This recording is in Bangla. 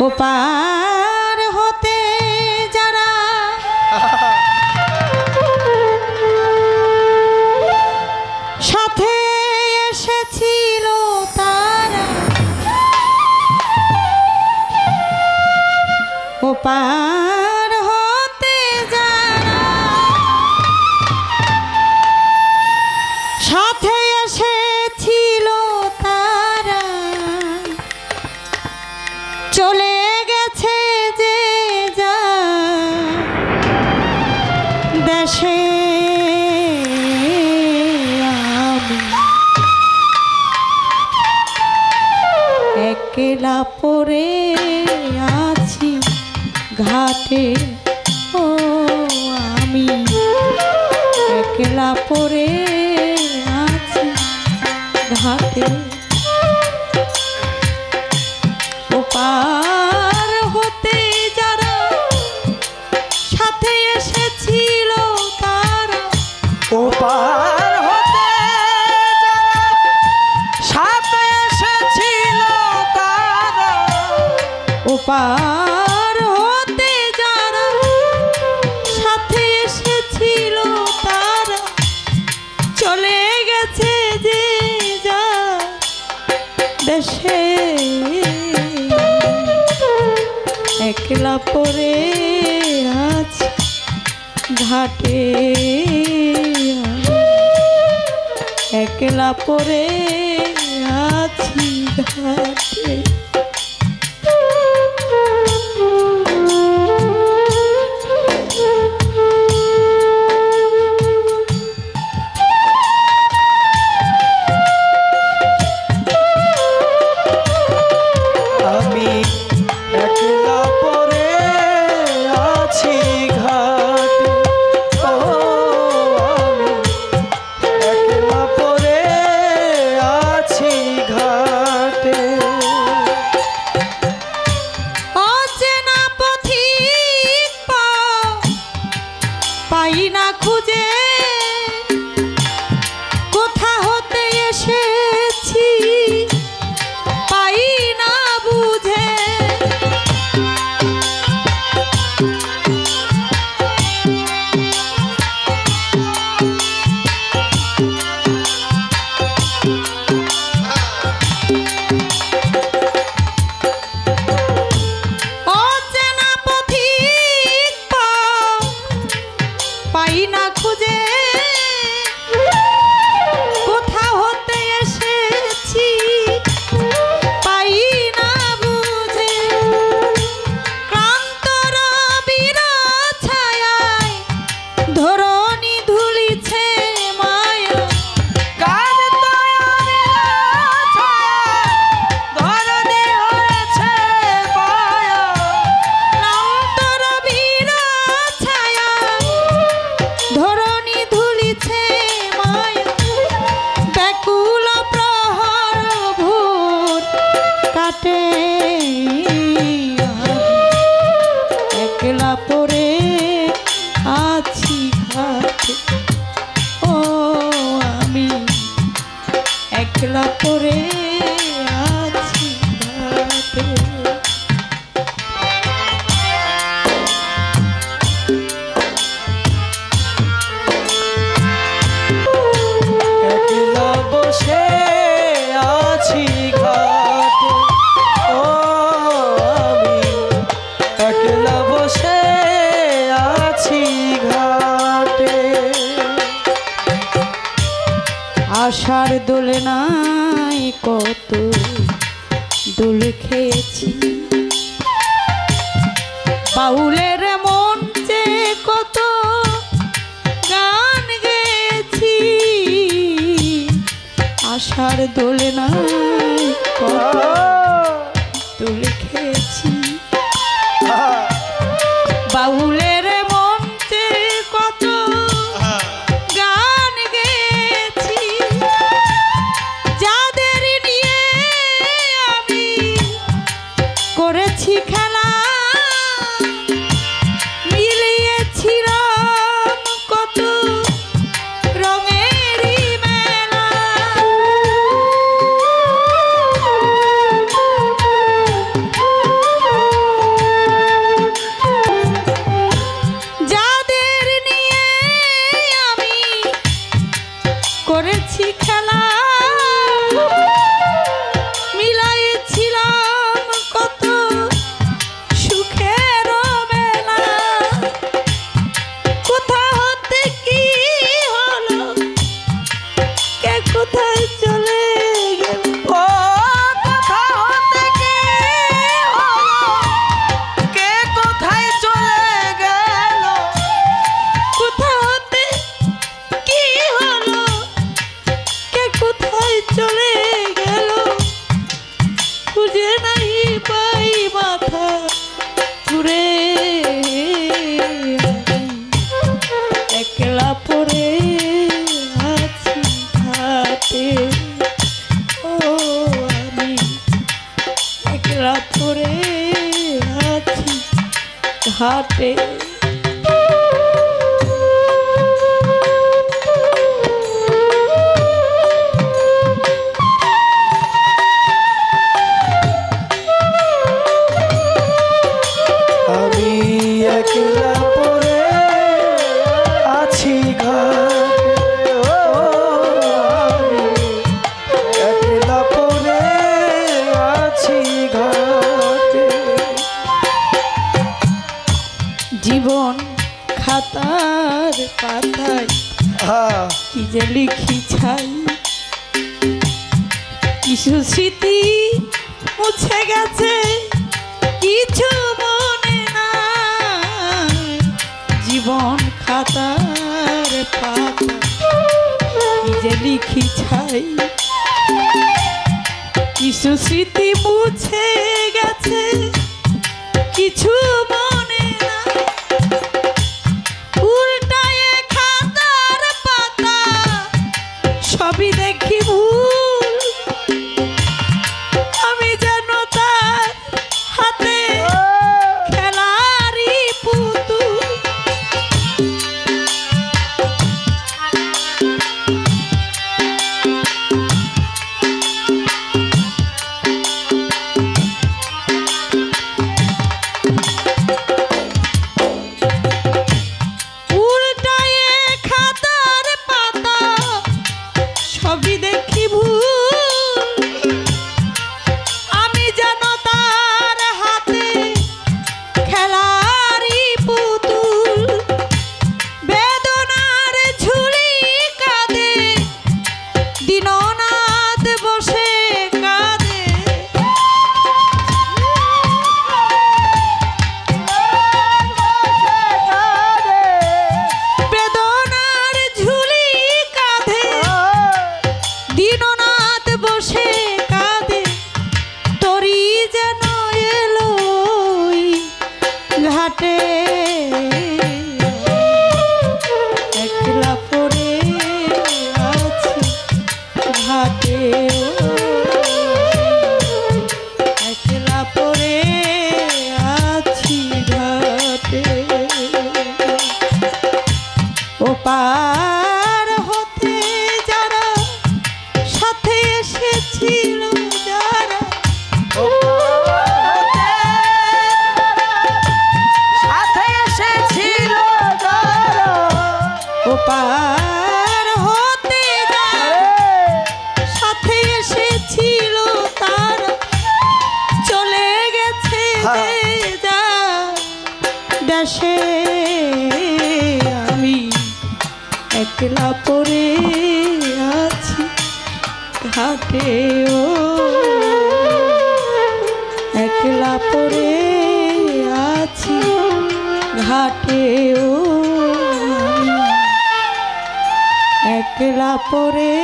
ওপার হতে যারা সাথে এসেছিল তারা। ওপার দেশে আমি একলা পরে আছি ঘাটে। ও আমি একলা পরে আছি ঘাটে। ওপার হতে যারা সাথে এসেছিল তারা চলে গেছে যে যা দেশে। একলা পরে আজ ঘাটে। একলা পরে আছি ঘাটে। দোলনায় কত দোল খেয়েছি। বাউলের মন যে কত গান গেছি আশার দোলনায় কত দোল খেয়েছি। চলে গেল। খুঁজে নাই পাই মাথা ঘুরে একলা পরে আছি হাতে। ও আমি একলা পরে আছি হাতে। হ্যাঁ। জীবন খাতার পাতায় কি যে লিখি ছাই? কিছু স্মৃতি মুছে গেছে কিছু মনে না জীবন খাতার পাতা কি যে লিখি ছাই? কিছু স্মৃতি মুছে গেছে কিছু দেখি ভুল একলা পরে আছি ঘাটে ও একলা পরে আছি ঘাটে ও একলা পরে